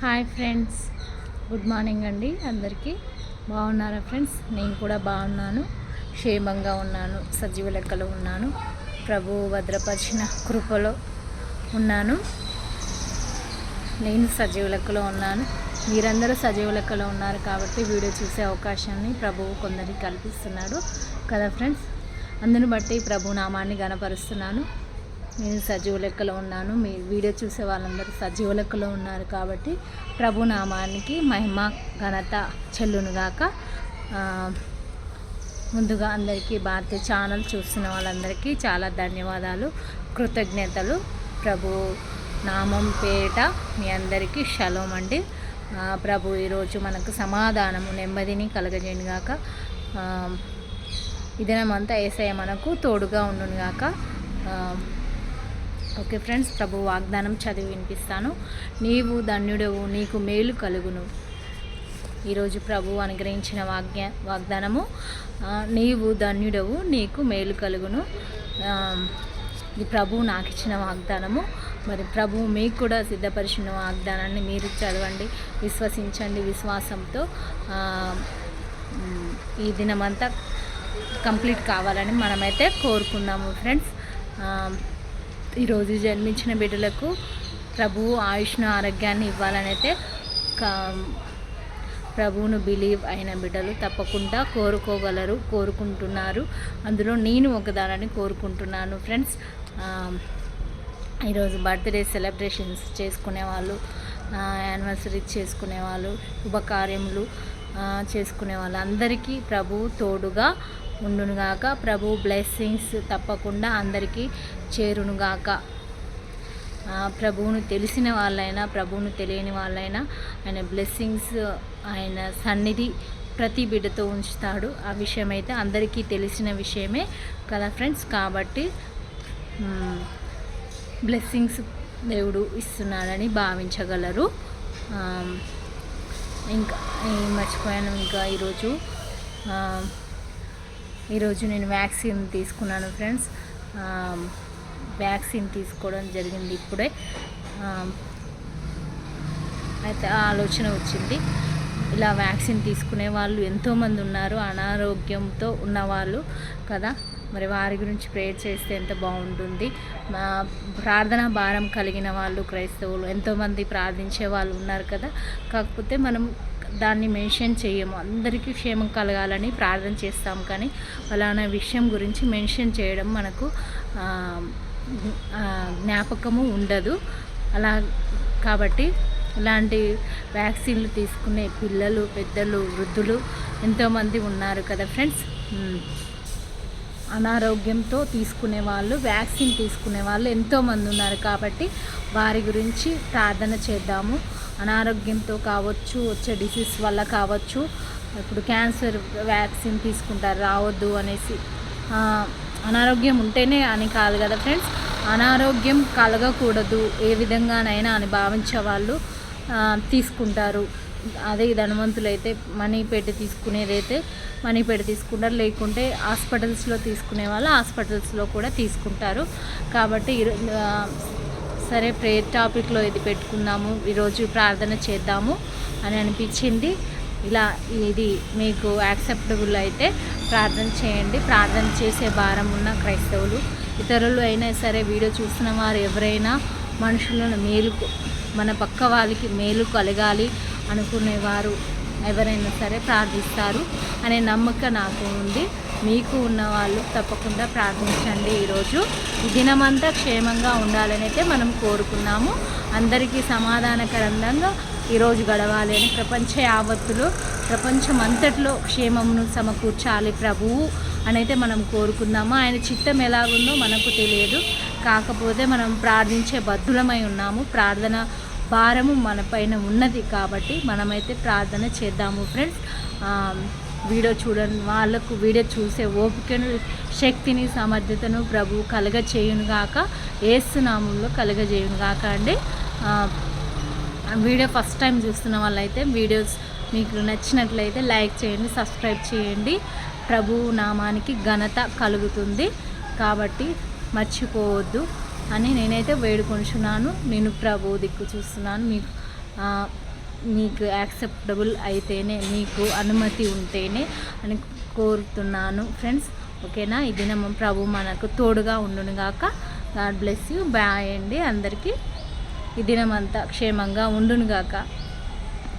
Hi friends. Good morning అండి అందరికీ. బాగున్నారా ఫ్రెండ్స్? నేను కూడా బాగున్నాను. క్షేమంగా ఉన్నాను. సజీవ లెక్కలో ఉన్నాను. ప్రభు భద్రపరిచిన కృపలో ఉన్నాను. నేను సజీవ లెక్కలో ఉన్నాను. మీరందరూ సజీవ లెక్కలో ఉన్నారు కాబట్టి వీడియో చూసే అవకాశాన్ని ప్రభువు కొందరికి కల్పిస్తున్నాడు కదా ఫ్రెండ్స్? అందుని బట్టి ప్రభు నామాన్ని గనపరుస్తున్నాను నేను సజీవ లెక్కలో ఉన్నాను. మీ వీడియో చూసే వాళ్ళందరూ సజీవ లెక్కలో ఉన్నారు కాబట్టి ప్రభు నామానికి మహిమ ఘనత చెల్లునుగాక ముందుగా అందరికీ భారతీయ ఛానల్ చూస్తున్న వాళ్ళందరికీ చాలా ధన్యవాదాలు కృతజ్ఞతలు. ప్రభు నామం పేట మీ అందరికీ షలోం అండి. ప్రభు ఈరోజు మనకు సమాధానము నెమ్మదిని కలగజేయనుగాక ఆ, ఈ దినమంతా మనకు తోడుగా ఉండునుగాక ఆ, ఓకే ఫ్రెండ్స్ ప్రభు వాగ్దానం చదివి వినిపిస్తాను. నీవు ధన్యుడవు నీకు మేలు కలుగును. ఈరోజు ప్రభు అనుగ్రహించిన వాగ్య వాగ్దానము నీవు ధన్యుడవు నీకు మేలు కలుగును. ఈ ఇది ప్రభు నాకు ఇచ్చిన వాగ్దానము. మరి ప్రభు మీకు కూడా సిద్ధపరిచిన వాగ్దానాన్ని మీరు చదవండి విశ్వసించండి విశ్వాసంతో. ఈ దినమంతా కంప్లీట్ కావాలని మనమైతే కోరుకుందాము ఫ్రెండ్స్. ఈరోజు జన్మించిన బిడ్డలకు ప్రభువు ఆయుష్ను ఆరోగ్యాన్ని ఇవ్వాలనైతే కా- ప్రభువును బిలీవ్ అయిన బిడ్డలు తప్పకుండా కోరుకోగలరు కోరుకుంటున్నారు. అందులో నేను ఒకదానని కోరుకుంటున్నాను. ఫ్రెండ్స్ ఈరోజు బర్త్డే సెలబ్రేషన్స్ చేసుకునే వాళ్ళు యానివర్సరీ చేసుకునే వాళ్ళు శుభకార్యములు చేసుకునే వాళ్ళు అందరికీ ప్రభువు తోడుగా ఉండునుగాక. ప్రభు బ్లెస్సింగ్స్ తప్పకుండా అందరికీ చేరునుగాక. ప్రభువును తెలిసిన వాళ్ళైనా ప్రభువును తెలియని వాళ్ళైనా ఆయన బ్లెస్సింగ్స్ ఆయన సన్నిధి ప్రతి బిడ్డతో ఉంచుతాడు. ఆ విషయం అయితే అందరికీ తెలిసిన విషయమే కదా ఫ్రెండ్స్ కాబట్టి బ్లెస్సింగ్స్ దేవుడు ఇస్తున్నాడని భావించగలరు. ఇంకా మర్చిపోయాను ఇంకా ఈరోజు ఈరోజు నేను వ్యాక్సిన్ తీసుకున్నాను ఫ్రెండ్స్. వ్యాక్సిన్ తీసుకోవడం జరిగింది ఇప్పుడే. అయితే ఆలోచన వచ్చింది. ఇలా వ్యాక్సిన్ తీసుకునే వాళ్ళు ఎంతోమంది ఉన్నారు అనారోగ్యంతో ఉన్నవాళ్ళు కదా. మరి వారి గురించి ప్రేయర్ చేస్తే ఎంత బాగుంటుంది. మా ప్రార్థన భారం కలిగిన వాళ్ళు క్రైస్తవులు ఎంతోమంది ప్రార్థించే వాళ్ళు ఉన్నారు కదా. కాకపోతే మనం దాన్ని మెన్షన్ చేయము. అందరికీ క్షేమం కలగాలని ప్రార్థన చేస్తాం కానీ ఫలానా విషయం గురించి మెన్షన్ చేయడం మనకు జ్ఞాపకము ఉండదు. అలా కాబట్టి ఇలాంటి వ్యాక్సిన్లు తీసుకునే పిల్లలు పెద్దలు వృద్ధులు ఎంతోమంది ఉన్నారు కదా ఫ్రెండ్స్? అనారోగ్యంతో తీసుకునే వాళ్ళు వ్యాక్సిన్ తీసుకునే వాళ్ళు ఎంతోమంది ఉన్నారు కాబట్టి వారి గురించి ప్రార్థన చేద్దాము. అనారోగ్యంతో కావచ్చు వచ్చే డిసీజ్ వల్ల కావచ్చు ఇప్పుడు క్యాన్సర్ వ్యాక్సిన్ తీసుకుంటారు రావద్దు అనేసి. అనారోగ్యం ఉంటేనే అని కాదు కదా ఫ్రెండ్స్ అనారోగ్యం కలగకూడదు ఏ విధంగానైనా అని భావించే వాళ్ళు తీసుకుంటారు. అదే ధనవంతులు అయితే మనీ పెట్టి తీసుకునేదైతే మనీ పెట్టి తీసుకుంటారు. లేకుంటే హాస్పిటల్స్లో తీసుకునే వాళ్ళు హాస్పిటల్స్లో కూడా తీసుకుంటారు. కాబట్టి సరే ప్రేయర్ టాపిక్లో ఇది పెట్టుకుందాము ఈరోజు ప్రార్థన చేద్దాము అని అనిపించింది. ఇలా ఇది మీకు యాక్సెప్టబుల్ అయితే ప్రార్థన చేయండి. ప్రార్థన చేసే భారం ఉన్న క్రైస్తవులు ఇతరులు అయినా సరే వీడియో చూసిన వారు ఎవరైనా మనుషులను మేలు మన పక్క వాళ్ళకి మేలు కలగాలి. అనుకునేవారు. ఎవరైనా సరే ప్రార్థిస్తారు అనే నమ్మకం నాకు ఉంది. మీకు ఉన్న వాళ్ళు తప్పకుండా ప్రార్థించండి ఈరోజు. దినమంతా క్షేమంగా ఉండాలని అయితే మనం కోరుకున్నాము. అందరికీ సమాధానకరంగా ఈరోజు గడవాలి అని ప్రపంచ యావత్తులో ప్రపంచం అంతట్లో క్షేమమును సమకూర్చాలి ప్రభువు అనైతే మనం కోరుకుందాము ఆయన చిత్తం ఎలాగుందో మనకు తెలియదు. కాకపోతే మనం ప్రార్థించే బద్ధులమై ఉన్నాము. ప్రార్థన భారము మన పైన ఉన్నది కాబట్టి మనమైతే ప్రార్థన చేద్దాము ఫ్రెండ్స్. వీడియో చూడని వాళ్ళకు వీడియో చూసే ఓపికను శక్తిని సమర్థతను ప్రభు కలగజేయునుగాక ఏసునామంలో కలగజేయునుగాక అండి. వీడియో ఫస్ట్ టైం చూస్తున్న వాళ్ళైతే వీడియోస్ మీకు నచ్చినట్లయితే లైక్ చేయండి సబ్స్క్రైబ్ చేయండి. ప్రభు నామానికి ఘనత కలుగుతుంది కాబట్టి మర్చిపోవద్దు. అని నేనైతే వేడుకొంచున్నాను నేను ప్రభు దిక్కు చూస్తున్నాను. మీకు మీకు యాక్సెప్టబుల్ అయితేనే మీకు అనుమతి ఉంటేనే అని కోరుతున్నాను. ఫ్రెండ్స్ ఓకేనా? ఈ దినం ప్రభు మనకు తోడుగా ఉండును గాక. గాడ్ బ్లెస్ యూ బాయ్ అండి అందరికీ. ఈ దినం అంతా క్షేమంగా ఉండును గాక.